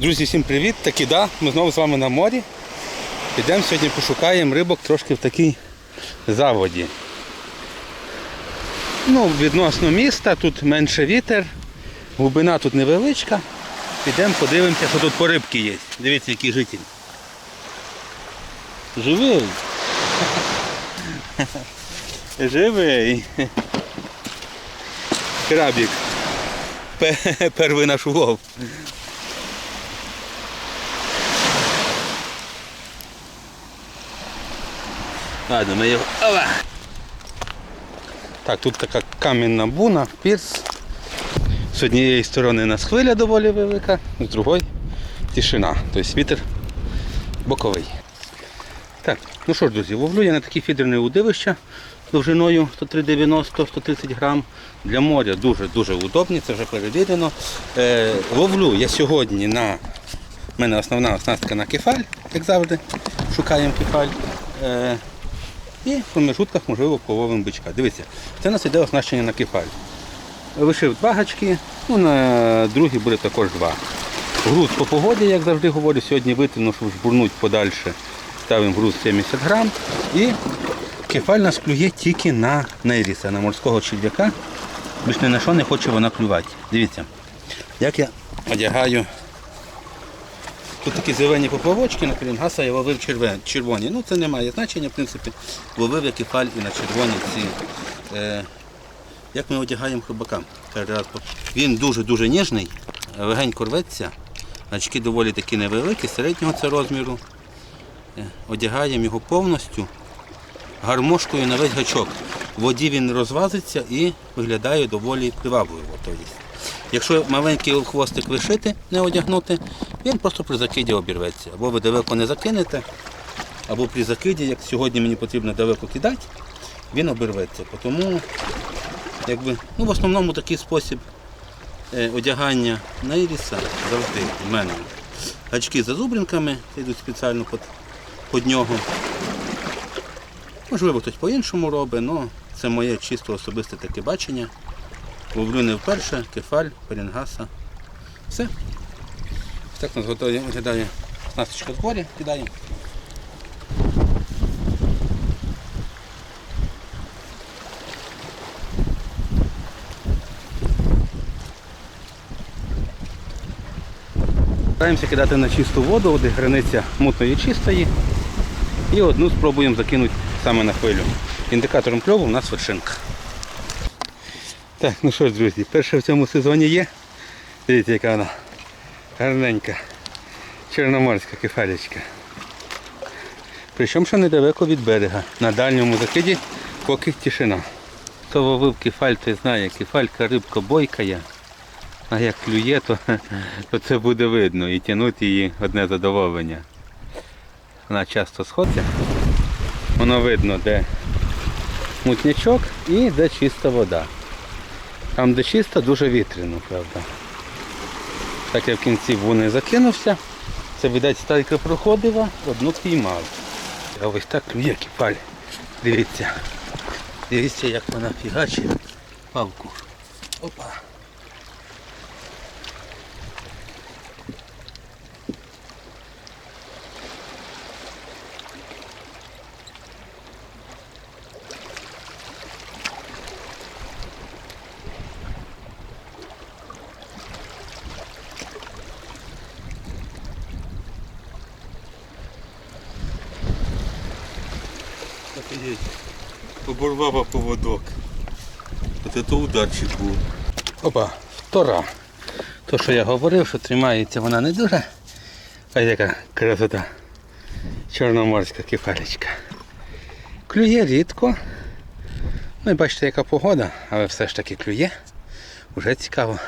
Друзі, всім привіт! Таки да, ми знову з вами на морі. Підемо сьогодні пошукаємо рибок трошки в такій заводі. Ну, відносно міста, тут менше вітер, глибина тут невеличка. Підемо подивимося, що тут по рибки є. Дивіться, який житель. Живий. Живий. Крабік. Пе- Перший наш улов. Ладно, ми його. Ова! Так, тут така камінна буна, пірс. З однієї сторони у нас хвиля доволі велика, з другої тишина. Тобто вітер боковий. Так, ну що ж, друзі, ловлю я на такі фідерні удивища довжиною 103,90-130 грам. Для моря дуже-дуже удобні, це вже перевірено. Е, ловлю я сьогодні на у мене основна оснастка на кефаль, як завжди. Шукаємо кефаль. Е, і в промежутках, можливо, половимо бичка. Дивіться, це у нас іде оснащення на кефаль. Лишив два гачки, ну на другий буде також два. Груз по погоді, як завжди говорю, сьогодні витягну, щоб жбурнуть подальше. Ставимо груз 70 грам. І кефаль нас клює тільки на нейріса, на морського черв'яка. Більш ні на що не хоче вона клювати. Дивіться, як я одягаю. Тут такі зелені поплавочки на пелінгаса я ловив червоні. Ну це не має значення, в принципі. Ловив я кефаль і на червоні ці. Е, як ми одягаємо хробака? Він дуже-дуже ніжний, легенько рветься. Гачки доволі такі невеликі, середнього це розміру. Е, Одягаємо його повністю гармошкою на весь гачок. В воді він розвазиться і виглядає доволі привабливо. Якщо маленький хвостик лишити, не одягнути, він просто при закиді обірветься. Або ви далеко не закинете, або при закиді, як сьогодні мені потрібно далеко кидати, він обірветься. Тому якби, ну, в основному такий спосіб е, одягання нейріса завжди в мене. Гачки з зазубринками йдуть спеціально під, під нього. Можливо, хтось по-іншому робить, але це моє чисто особисте таке бачення. Ловлю не вперше, кефаль, перінгаса. Все. Так у нас готові виглядає насточка в дворі, кидаємо. Стараємося кидати на чисту воду, де границя мутної чистої. І одну спробуємо закинути саме на хвилю. Індикатором кльову у нас вершинка. Так, ну що ж, друзі, перша в цьому сезоні є. Дивіться, яка вона гарненька. Чорноморська кефалечка. Причому що недалеко від берега. На дальньому закиді поки тишина. Хто ловив кефаль, той знає, кефалька рибка бойкає. А як клює, то, то це буде видно і тягнути її одне задоволення. Вона часто сходиться. Воно видно, де мутнячок і де чиста вода. Там, де чиста, дуже вітряно, правда. Так я в кінці вони закинувся. Це, видать, стайка проходила, одну піймав. А ось так клює кіпаль. Дивіться. Дивіться, як вона фігачить палку. Опа. Офігеть. Оборвав поводок. Оце то ударчик був. Опа, втора. То, що я говорив, що тримається вона не дуже. А яка красота. Чорноморська кефалечка. Клює рідко. Ну і бачите, яка погода, але все ж таки клює. Уже цікаво.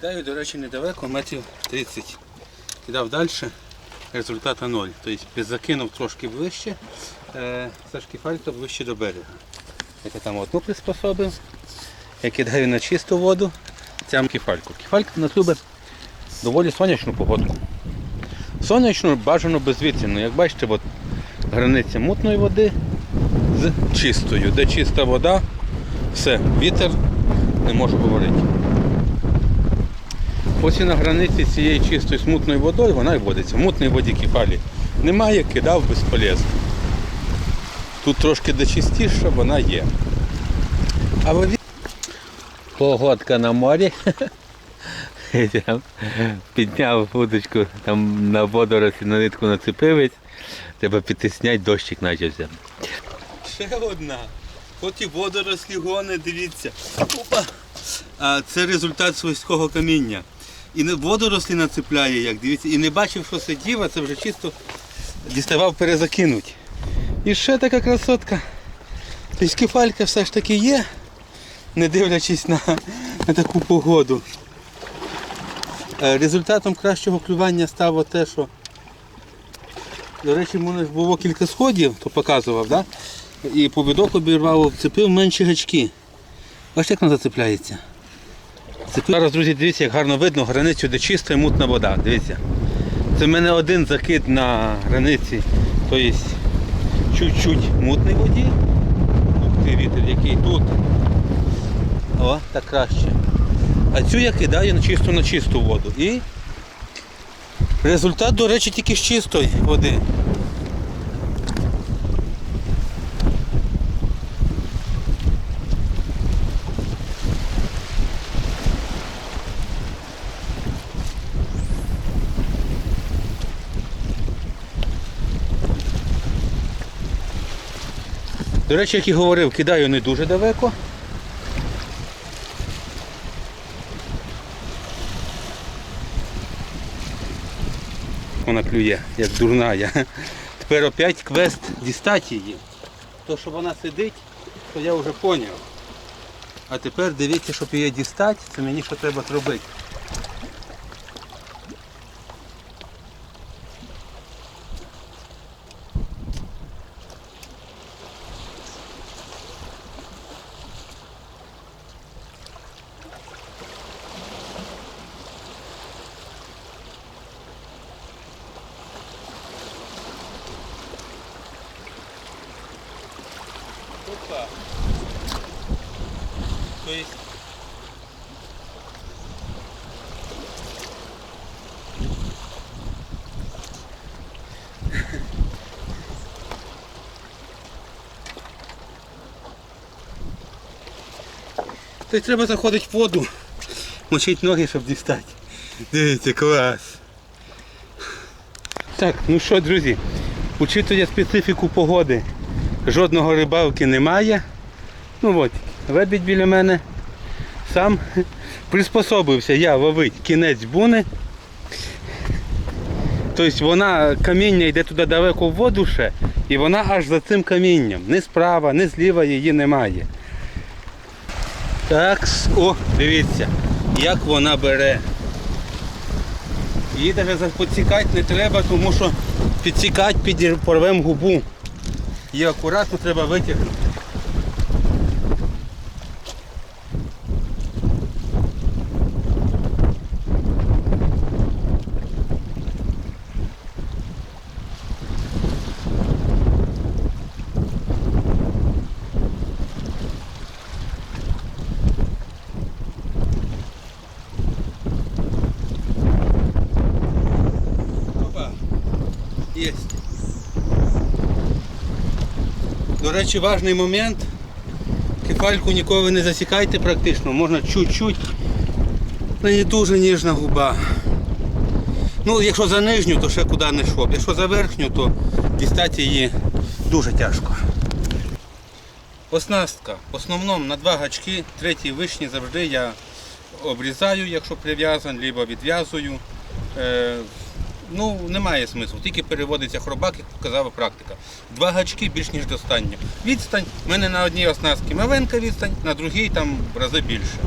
Кидаю, до речі, недалеко, метрів 30. Кидав далі, результата 0. Тобто закинув трошки ближче, е, все ж кефалька ближче до берега. Я там одну приспособив. Я кидаю на чисту воду, цям кефальку. Кефалька у нас любить доволі сонячну погодку. Сонячну бажано безвітряну. Як бачите, от границя мутної води, з чистою. Де чиста вода, все, вітер, не можу говорити. Ось і на границі цієї чистої смутною водою вона і водиться. В мутній воді кефалі немає, кидав безполезно. Тут трошки де чистіше, вона є. А ви Погодка на морі. Підняв удочку, там на водорослі на нитку нацепивець. Треба підтисняти, дощик почався. Ще одна. От і водорослі гони, дивіться. Опа. А це результат свойського каміння. І водорослі нацепляє, як дивіться, і не бачив, що сидів, а це вже чисто діставав перезакинуть. І ще така красотка. Кефалька все ж таки є, не дивлячись на, на таку погоду. Е, Результатом кращого клювання стало те, що до речі, в мене було кілька сходів, то показував, да? і повідок обірвав, вцепив менші гачки. Бачите, як воно зацепляється. Цепив. Зараз, друзі, дивіться, як гарно видно границю, де чиста і мутна вода. Дивіться. Це в мене один закид на границі, тобто чуть-чуть мутній воді. Ух ти, вітер, який тут. О, так краще. А цю я кидаю на чисту на чисту воду. І результат, до речі, тільки з чистої води. До речі, як і говорив, кидаю не дуже далеко. Вона клює, як дурна. Тепер опять квест дістати її. То, що вона сидить, то я вже зрозумів. А тепер дивіться, щоб її дістати, це мені що треба зробити. Опа. То есть... Тобто треба заходити в воду, мочити ноги, щоб дістати. Дивіться, клас. Так, ну що, друзі, учитує специфіку погоди. Жодного рибалки немає. Ну от, лебідь біля мене. Сам приспособився я ловити кінець буни. Тобто вона каміння йде туди далеко в воду ще, і вона аж за цим камінням. Ні справа, ні зліва її немає. Так, о, дивіться, як вона бере. Її навіть підсікати не треба, тому що підсікати під порвем губу. Її акуратно треба витягнути. Опа. Єсть. До речі, важний момент. Кефальку ніколи не засікайте практично, можна чуть-чуть. але Не дуже ніжна губа. Ну, якщо за нижню, то ще куди не йшов. Якщо за верхню, то дістати її дуже тяжко. Оснастка. В основному на два гачки, третій вишні завжди я обрізаю, якщо прив'язаний, либо відв'язую. Ну, немає смислу, тільки переводиться хробак, як показала практика. Два гачки більш ніж достатньо. Відстань в мене на одній оснастці маленька відстань, на другій там в рази більше.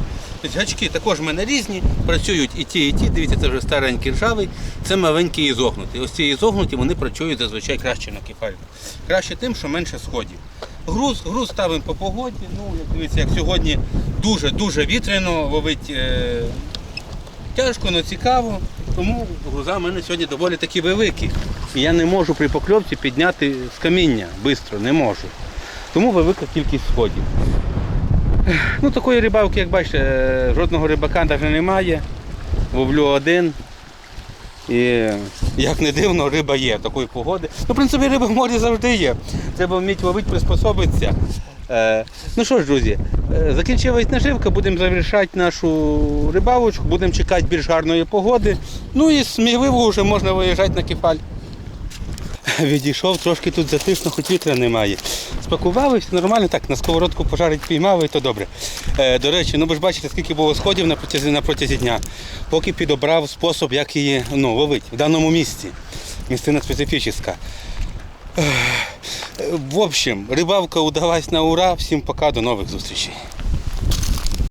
Тобто гачки також в мене різні, працюють і ті, і ті. Дивіться, це вже старенький ржавий, це маленький ізогнутий. Ось ці ізогнуті вони працюють зазвичай краще на кефальку. Краще тим, що менше сходів. Груз, груз ставимо по погоді. Ну, як дивіться, як сьогодні дуже-дуже вітряно ловить е, тяжко, але цікаво. Тому груза в мене сьогодні доволі такі великі. І я не можу при покльовці підняти з каміння швидко, не можу. Тому велика кількість сходів. Ну, такої рибалки, як бачите, жодного рибака навіть немає. Ловлю один. І як не дивно, риба є такої погоди. Ну, в принципі, риба в морі завжди є. Треба вміти ловити, приспособитися. Е, ну що ж, друзі, е, закінчилась наживка, будемо завершати нашу рибалочку, будемо чекати більш гарної погоди. Ну і сміливо вже можна виїжджати на кефаль. Відійшов, трошки тут затишно, хоч вітра немає. Спакувалися нормально, так, на сковородку пожарить піймали, то добре. Е, до речі, ну ви ж бачите, скільки було сходів на протязі, на протязі дня. Поки підобрав спосіб, як її ну, ловити в даному місці. Місцина специфічна. Ех, В общем, рибалка удалась на ура. Всім пока, до нових зустрічей.